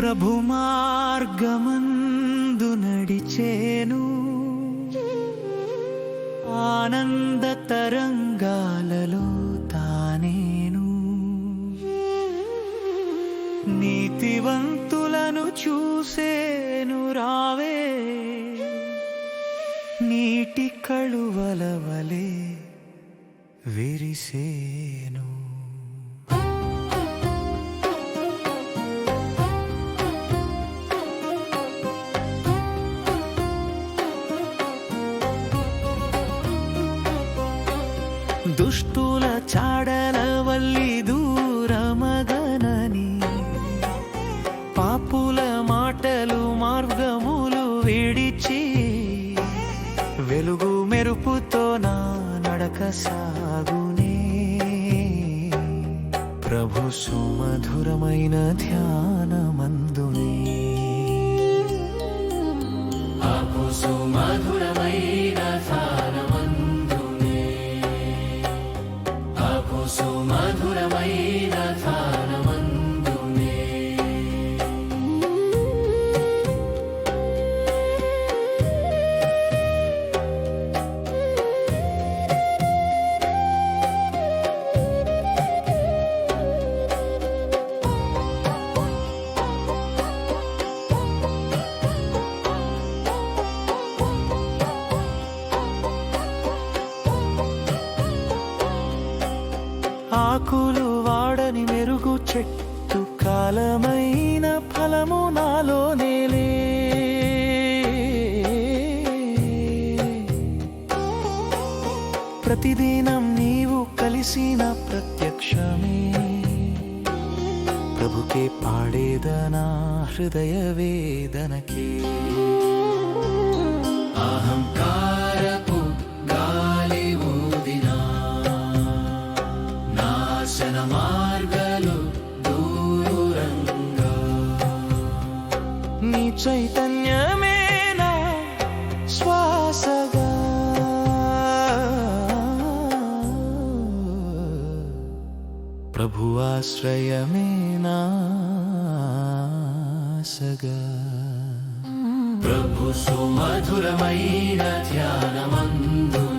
ప్రభు మార్గమందు నడిచేను. ఆనంద తరంగాలలో తానేను. నీతివంతులను చూసేను రావే. నీటి కళువలవలే విరిసేను. దుష్టుల చాడల వల్లి దూరమగనని. పాపుల మాటలు మార్గములు విడిచి వెలుగు మెరుపుతో నా నడక సాగునే. ప్రభు సుమధురమైన ధ్యానమందునే. ప్రభు సుమధురమైన ఆకులు వాడని మెరుగు చెట్టు కాలమైన ఫలము నాలో నేలే ప్రతిదినం నీవు కలిసిన ప్రత్యక్షమే. ప్రభుకే పాడేదనా హృదయ వేదనకే. అహంకారపు చైతన్యమేనా? శ్వాసగా. ప్రభువాశ్రయమేనా? సగా. ప్రభు సుమధురమైన ధ్యానమందు